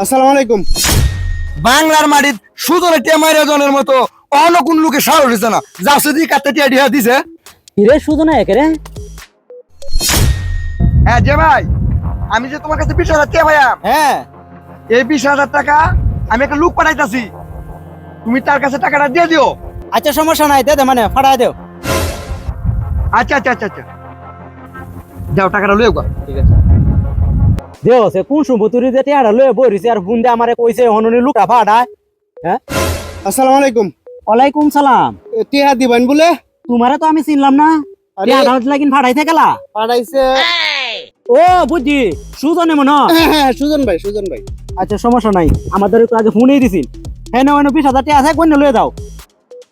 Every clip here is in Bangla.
আসসালামু আলাইকুম। বাংলার মাটিত সুদনে টেমাইরা জনের মতো অন্য কোন লোকে সাহস হইছে না। যা যদি কাটতে টিয়া ডিহা দিছে। হিরে শুধু না একে হ্যাঁ যে ভাই আমি যে তোমার কাছে বিশ হাজার টিয়া ভাইয়া হ্যাঁ। এই বিশ হাজার টাকা আমি একটা লুক পাঠাইতাছি। তুমি তার কাছে টাকাটা দিয়ে দিও। আচ্ছা সমস্যা নাই দে দে মানে ফাড়াই দেও। আচ্ছা আচ্ছা আচ্ছা আচ্ছা। যাও টাকাটা লইও গা। ঠিক আছে। কোন সম্পত্তি যে টিয়াটা লয়ে বইরিছে আর বুন্দে আমারে কইছে হননি লুকা হ্যাঁ? আসসালামু আলাইকুম। ওয়ালাইকুম সালাম। টিহা দিবেন বলে? তোমারে তো আমি চিনলাম না। টিয়াটা লাগিন গেলা ও সুজনে মনে হ্যাঁ, হ্যাঁ সুজন ভাই সুজন ভাই। আচ্ছা সমস্যা নাই। আমাদের একটু আগে ফোনেই দিছিল হ্যাঁ না বিশ হাজার টাকা আছে কন্য লয়ে দাও।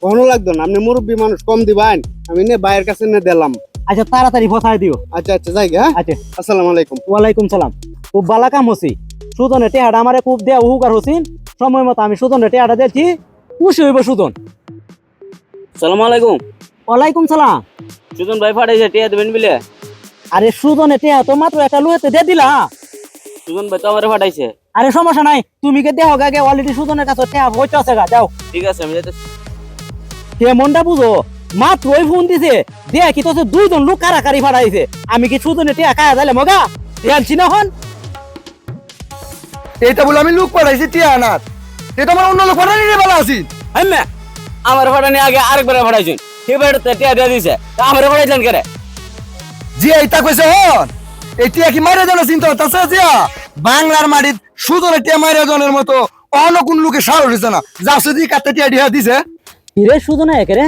ভালো লাগতো না আপনি মুরব্বী মানুষ কম দিবেন। আমি নে ভাইয়ের কাছে নে দিলাম। আচ্ছা তাড়াতাড়ি ফসাই দিও। আচ্ছা আচ্ছা যাই গে, হ্যাঁ? আচ্ছা। আসসালামু আলাইকুম। ওয়ালাইকুম সালাম। খুব বালা কাম হছি সুদনে টেহাটা আমারে খুব দেয়া হুকার হছিন সময় মতো আমি সুদনে টেহাটা দিয়েছি খুশি হইব সুদন। সালাম আলাইকুম। ওয়ালাইকুম সালাম। সুজন ভাই ফাটাইছে টিয়া দেবেন বিলে? আরে সুদনে টেহা তো মাত্র একটা লুহেতে দিয়ে দিলা। সুদন ভাই তো আমার ফাটাইছে। আরে সমস্যা নাই তুমি কে দেহ গাগে অলরেডি সুদনের কাছে টেহা হইতে আছে গা যাও। ঠিক আছে আমি যাইতেছি। তে মনটা বুঝো? মাত্র ওই ফোন দিছে দেয়া কি তো দুইজন লোক কারাকারি ফাড়াইছে আমি কি খায়া দিলে মগা না হন এইটা বলে আমি লোক পাঠাইছি টিয়া আনাত এটা আমার অন্য লোক পাঠানি রে বেলা আছি। হ্যাঁ আমার ফাটানি আগে আরেকবার ফাটাইছেন সেবার টিয়া দিয়ে দিছে। তা আমার ফাটাইছেন কেরে? জি এইটা কইছে হন এই টিয়া কি মারা জানা চিন্তা হতাছে জিয়া? বাংলার মাটিত সুদনে টিয়া মারা জনের মতো অন্য কোন লোকে সাহস হইছে না। যা যদি কাটতে টিয়া ডিহা দিছে। হিরে সুদনে একে রে?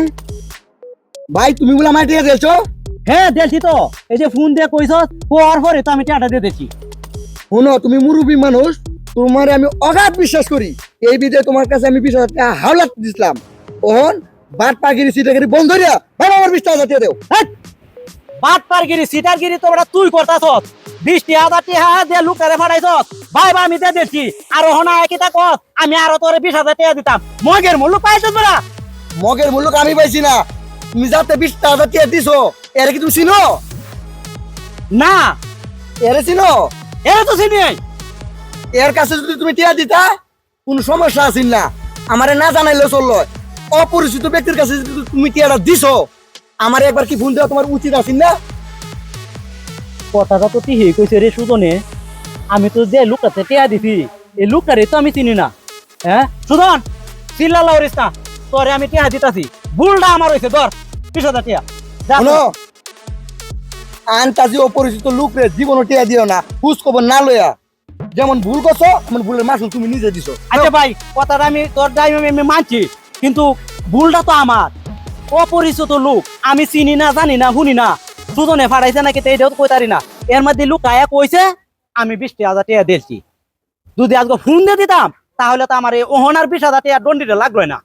ভাই তুমি বলে আমার টিয়া দিয়েছ? হ্যাঁ দেখছি তো। এই যে ফোন দিয়ে কইছ পর পরে তো আমি টেহাটা দিয়ে দিচ্ছি শোনো তুমি মুরব্বী মানুষ তোমার আমি অগাধ বিশ্বাস করি। এই বিদে তোমার কাছে আমি বিশ হাজার টাকা হাওলাত দিছিলাম। ওহন বাট পাগিরি সিটাগিরি বন্ধ করিয়া ভাই আমার বিশ টাকা দেও। হেৎ! বাট পারগিরি সিটারগিরি তো বড় তুই করতাছ বৃষ্টি হাজার টিহা দিয়ে লুকারে ফাড়াইছ ভাই ভাই আমি দিয়ে দিচ্ছি আর হনা একই তা কস? আমি আরও তোরে বিশ হাজার টাকা দিতাম। মগের মূল্য পাইছ তোরা মগের মূল্য আমি পাইছি না। তুমি যাতে বিশ টাকা দিছো। এর কি তুমি চিনো? না। এর চিনো? এটা তো চিনি। এর কাছে যদি তুমি টিয়া দিতা, কোন সমস্যা আছিল না। আমারে না জানাইলে চলল। অপরিচিত ব্যক্তির কাছে যদি তুমি টিয়াটা দিছো, আমার একবার কি ফোন দেওয়া তোমার উচিত আছিল না? কথাটা তো তিহি কইছে রে সুদনে আমি তো যে লুকাতে টিয়া দিছি, এই লুকারে তো আমি চিনি না। হ্যাঁ? সুদন চিল্লা লাউরিস না তোরে আমি টিয়া দিতাছি। ভুলটা আমার হইছে, ধর। বিশ হাজার টিয়া। যা। শোনো। আনতাজি অপরিচিত লোক রে জীবন টিয়া দিও না খুশ খবর না যেমন ভুল করছ এমন ভুলের মাসুল তুমি নিজে দিছো। আচ্ছা ভাই কথাটা আমি তোর আমি আমি মানছি কিন্তু ভুলটা তো আমার। অপরিচিত লোক আমি চিনি না জানি না শুনি না। সুজনে ফাড়াইছে নাকি তো এটাও তো কইতারি না। এর মধ্যে লোক আয়া কইছে আমি বিশটি হাজার টাকা দিয়েছি। যদি আজকে ফোন দিয়ে দিতাম তাহলে তো আমার এই ওহনার বিশ হাজার টাকা দণ্ডিটা লাগল না।